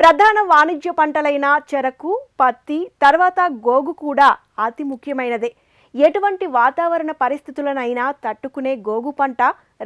ప్రధాన వాణిజ్య పంటలైన చెరకు పత్తి తర్వాత గోగు కూడా అతి ముఖ్యమైనదే. ఎటువంటి వాతావరణ పరిస్థితులనైనా తట్టుకునే గోగు పంట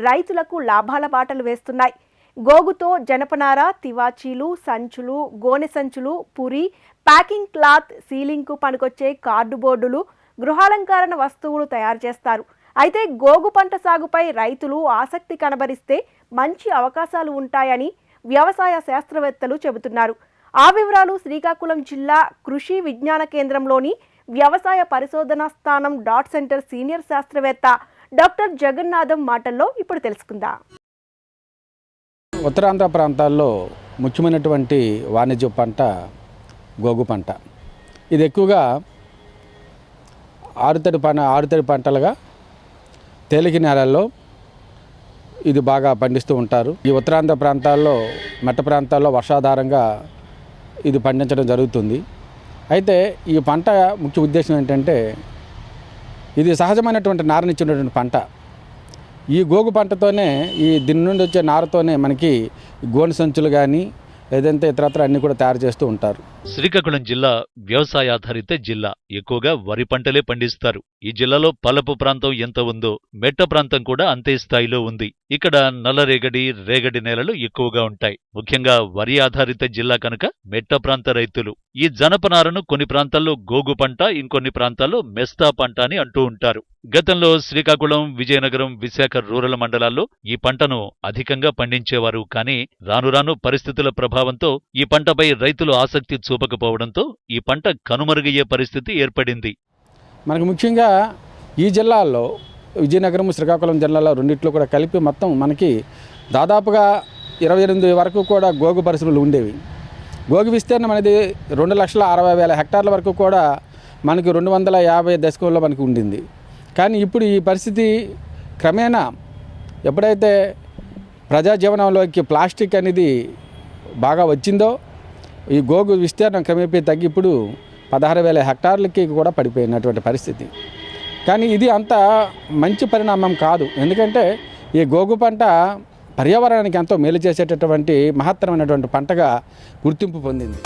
రైతులకు లాభాల బాటలు వేస్తున్నాయి. గోగుతో జనపనార తివాచీలు సంచులు గోనె సంచులు పురి ప్యాకింగ్ క్లాత్ సీలింగ్కు పనికొచ్చే కార్డుబోర్డులు గృహాలంకరణ వస్తువులు తయారు చేస్తారు. అయితే గోగు పంట సాగుపై రైతులు ఆసక్తి కనబరిస్తే మంచి అవకాశాలు ఉంటాయని వ్యవసాయ శాస్త్రవేత్తలు చెబుతున్నారు. ఆ వివరాలు శ్రీకాకుళం జిల్లా కృషి విజ్ఞాన కేంద్రంలోని వ్యవసాయ పరిశోధనా స్థానం డాట్ సెంటర్ సీనియర్ శాస్త్రవేత్త డాక్టర్ జగన్నాథం మాటల్లో ఇప్పుడు తెలుసుకుందాం. ఉత్తరాంధ్ర ప్రాంతాల్లో ముఖ్యమైనటువంటి వాణిజ్య పంట గోగు పంట. ఇది ఎక్కువగా ఆరుతడి పంట ఆరుతడి పంటలుగా తేలిక నేలల్లో ఇది బాగా పండిస్తూ ఉంటారు. ఈ ఉత్తరాంధ్ర ప్రాంతాల్లో మెట్ట ప్రాంతాల్లో వర్షాధారంగా ఇది పండించడం జరుగుతుంది. అయితే ఈ పంట ముఖ్య ఉద్దేశం ఏంటంటే ఇది సహజమైనటువంటి నారనిచ్చినటువంటి పంట. ఈ గోగు పంటతోనే ఈ దీని నుండి వచ్చే నారతోనే మనకి గోనె సంచులు కానీ లేదంటే ఇతరత్ర అన్ని కూడా తయారు చేస్తూ ఉంటారు. శ్రీకాకుళం జిల్లా వ్యవసాయాధారిత జిల్లా. ఎక్కువగా వరి పంటలే పండిస్తారు. ఈ జిల్లాలో పలపు ప్రాంతం ఎంత ఉందో మెట్ట ప్రాంతం కూడా అంతే స్థాయిలో ఉంది. ఇక్కడ నల్లరేగడి రేగడి నేలలు ఎక్కువగా ఉంటాయి. ముఖ్యంగా వరి ఆధారిత జిల్లా కనుక మెట్ట ప్రాంత రైతులు. ఈ జనపనారను కొన్ని ప్రాంతాల్లో గోగు పంట ఇంకొన్ని ప్రాంతాల్లో మెస్తా పంట అని అంటూ ఉంటారు. గతంలో శ్రీకాకుళం విజయనగరం విశాఖ రూరల్ మండలాల్లో ఈ పంటను అధికంగా పండించేవారు కానీ రాను రాను పరిస్థితుల ప్రభావంతో ఈ పంటపై రైతులు ఆసక్తి చూపకపోవడంతో ఈ పంట కనుమరుగయ్యే పరిస్థితి ఏర్పడింది. మనకు ముఖ్యంగా ఈ జిల్లాల్లో విజయనగరం శ్రీకాకుళం జిల్లాలో రెండిట్లో కూడా కలిపి మొత్తం మనకి దాదాపుగా ఇరవై ఎనిమిది వరకు కూడా గోగు పరిశ్రమలు ఉండేవి. గోగు విస్తీర్ణం అనేది రెండు లక్షల అరవై వేల హెక్టార్ల వరకు కూడా మనకి రెండు వందల యాభై దశకంలో మనకి ఉండింది. కానీ ఇప్పుడు ఈ పరిస్థితి క్రమేణా ఎప్పుడైతే ప్రజాజీవనంలోకి ప్లాస్టిక్ అనేది బాగా వచ్చిందో ఈ గోగు విస్తీర్ణం క్రమేపీ తగ్గి ఇప్పుడు పదహారు వేల హెక్టార్లకి కూడా పడిపోయినటువంటి పరిస్థితి. కానీ ఇది అంత మంచి పరిణామం కాదు. ఎందుకంటే ఈ గోగు పంట పర్యావరణానికి ఎంతో మేలు చేసేటటువంటి మహత్తరమైనటువంటి పంటగా గుర్తింపు పొందింది.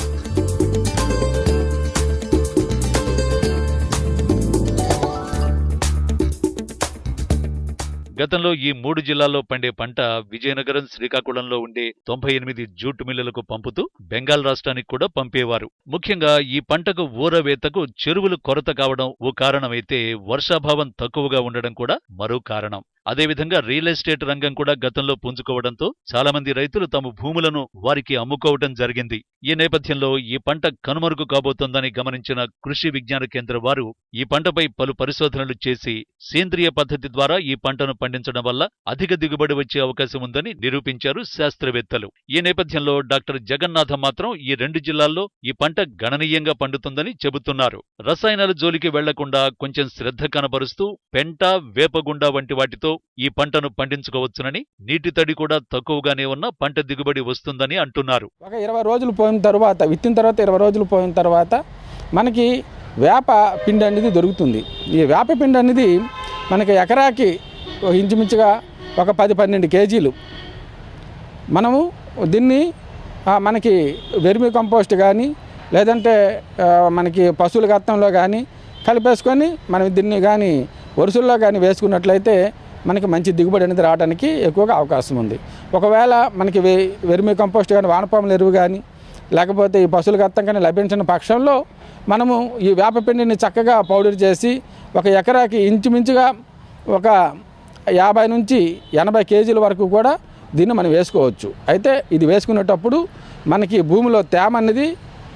గతంలో ఈ మూడు జిల్లాల్లో పండే పంట విజయనగరం శ్రీకాకుళంలో ఉండే తొంభై ఎనిమిది జూట్ మిల్లులకు పంపుతూ బెంగాల్ రాష్ట్రానికి కూడా పంపేవారు. ముఖ్యంగా ఈ పంటకు ఊరవేతకు చెరువులు కొరత కావడం ఓ కారణమైతే వర్షాభావం తక్కువగా ఉండడం కూడా మరో కారణం. అదేవిధంగా రియల్ ఎస్టేట్ రంగం కూడా గతంలో పుంజుకోవడంతో చాలామంది రైతులు తమ భూములను వారికి అమ్ముకోవడం జరిగింది. ఈ నేపథ్యంలో ఈ పంట కనుమరుగు కాబోతోందని గమనించిన కృషి విజ్ఞాన కేంద్రం వారు ఈ పంటపై పలు పరిశోధనలు చేసి సేంద్రియ పద్ధతి ద్వారా ఈ పంటను పండించడం వల్ల అధిక దిగుబడి వచ్చే అవకాశం ఉందని నిరూపించారు శాస్త్రవేత్తలు. ఈ నేపథ్యంలో డాక్టర్ జగన్నాథం మాత్రం ఈ రెండు జిల్లాల్లో ఈ పంట గణనీయంగా పండుతుందని చెబుతున్నారు. రసాయనాల జోలికి వెళ్ళకుండా కొంచెం శ్రద్ధ కనబరుస్తూ పెంట వేపగుండ వంటి వాటితో ఈ పంటను పండించుకోవచ్చునని నీటి తడి కూడా తక్కువగానే ఉన్న పంట దిగుబడి వస్తుందని అంటున్నారు. ఒక ఇరవై రోజులు పోయిన తర్వాత విత్తిన తర్వాత ఇరవై రోజులు పోయిన తర్వాత మనకి వేప పిండి అనేది దొరుకుతుంది. ఈ వేప పిండి అనేది మనకి ఎకరాకి ఇంచుమించుగా ఒక పది పన్నెండు కేజీలు. మనము దీన్ని మనకి వెర్మి కంపోస్ట్ కానీ లేదంటే మనకి పశువుల గత్తంలో కానీ కలిపేసుకొని మనం దీన్ని కానీ వరుసల్లో కానీ వేసుకున్నట్లయితే మనకి మంచి దిగుబడి అనేది రావడానికి ఎక్కువగా అవకాశం ఉంది. ఒకవేళ మనకి వె వెర్మి కంపోస్ట్ కానీ వానపాముల ఎరువు కానీ లేకపోతే ఈ పశువుల గత్తం కానీ లభించిన పక్షంలో మనము ఈ వేపపిండిని చక్కగా పౌడర్ చేసి ఒక ఎకరాకి ఇంచుమించుగా ఒక యాభై నుంచి ఎనభై కేజీల వరకు కూడా దీన్ని మనం వేసుకోవచ్చు. అయితే ఇది వేసుకునేటప్పుడు మనకి భూమిలో తేమ అనేది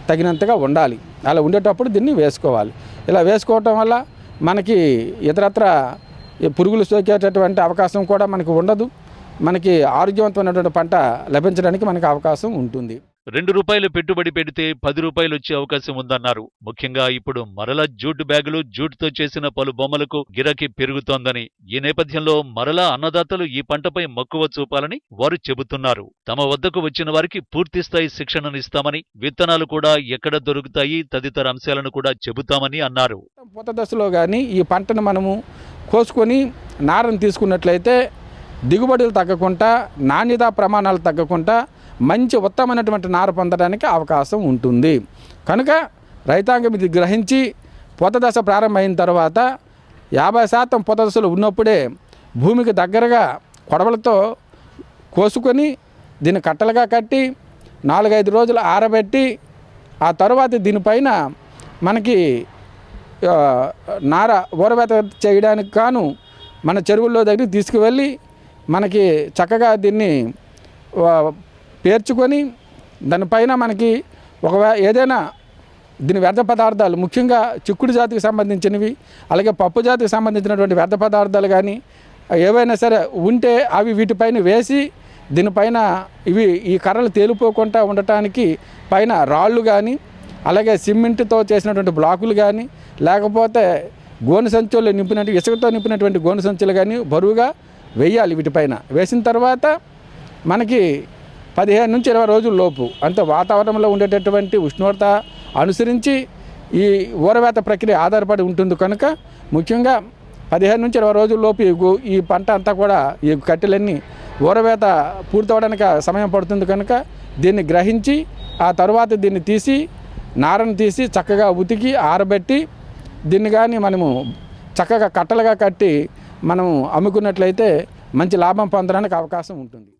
తగినంతగా ఉండాలి. అలా ఉండేటప్పుడు దీన్ని వేసుకోవాలి. ఇలా వేసుకోవటం వల్ల మనకి ఇతరత్ర పురుగులు సోకేటటువంటి అవకాశం కూడా మనకి ఉండదు. మనకి ఆరోగ్యవంతమైనటువంటి పంట లభించడానికి మనకి అవకాశం ఉంటుంది. రెండు రూపాయలు పెట్టుబడి పెడితే పది రూపాయలు వచ్చే అవకాశం ఉందన్నారు. ముఖ్యంగా ఇప్పుడు మరలా జూట్ బ్యాగులు జూట్తో చేసిన పలు బొమ్మలకు గిరాకీ పెరుగుతోందని ఈ నేపథ్యంలో మరలా అన్నదాతలు ఈ పంటపై మక్కువ చూపాలని వారు చెబుతున్నారు. తమ వద్దకు వచ్చిన వారికి పూర్తిస్థాయి శిక్షణనిస్తామని విత్తనాలు కూడా ఎక్కడ దొరుకుతాయి తదితర అంశాలను కూడా చెబుతామని అన్నారు. పూత దశలో కానీ ఈ పంటను మనము కోసుకొని నారను తీసుకున్నట్లయితే దిగుబడులు తగ్గకుండా నాణ్యత ప్రమాణాలు తగ్గకుండా మంచి ఉత్తమమైనటువంటి నార పొందడానికి అవకాశం ఉంటుంది. కనుక రైతాంగం ఇది గ్రహించి పొత దశ ప్రారంభమైన తర్వాత యాభై శాతం పొత దశలు ఉన్నప్పుడే భూమికి దగ్గరగా కొడవలతో కోసుకొని దీన్ని కట్టలుగా కట్టి నాలుగైదు రోజులు ఆరబెట్టి ఆ తర్వాత దీనిపైన మనకి నార ఊరవేత చేయడానికి కాను మన చెరువుల్లో దగ్గరికి తీసుకువెళ్ళి మనకి చక్కగా దీన్ని పేర్చుకొని దానిపైన మనకి ఒకవే ఏదైనా దీని వ్యర్థ పదార్థాలు ముఖ్యంగా చిక్కుడు జాతికి సంబంధించినవి అలాగే పప్పు జాతికి సంబంధించినటువంటి వ్యర్థ పదార్థాలు కానీ ఏవైనా సరే ఉంటే అవి వీటిపైన వేసి దీనిపైన ఇవి ఈ కర్రలు తేలిపోకుండా ఉండటానికి పైన రాళ్ళు కానీ అలాగే సిమెంట్తో చేసినటువంటి బ్లాకులు కానీ లేకపోతే గోను సంచులు నింపినట్టు ఇసుకతో నింపినటువంటి గోను సంచులు కానీ బరువుగా వేయాలి వీటిపైన. వేసిన తర్వాత మనకి పదిహేను నుంచి ఇరవై రోజుల లోపు అంటే వాతావరణంలో ఉండేటటువంటి ఉష్ణోగ్రత అనుసరించి ఈ ఊరవేత ప్రక్రియ ఆధారపడి ఉంటుంది కనుక ముఖ్యంగా పదిహేను నుంచి ఇరవై రోజుల లోపు ఈ ఈ పంట అంతా కూడా ఈ కట్టెలన్నీ ఊరవేత పూర్తవడానికి సమయం పడుతుంది కనుక దీన్ని గ్రహించి ఆ తర్వాత దీన్ని తీసి నారను తీసి చక్కగా ఉతికి ఆరబెట్టి దీన్ని కానీ మనము చక్కగా కట్టలుగా కట్టి మనము అమ్ముకున్నట్లయితే మంచి లాభం పొందడానికి అవకాశం ఉంటుంది.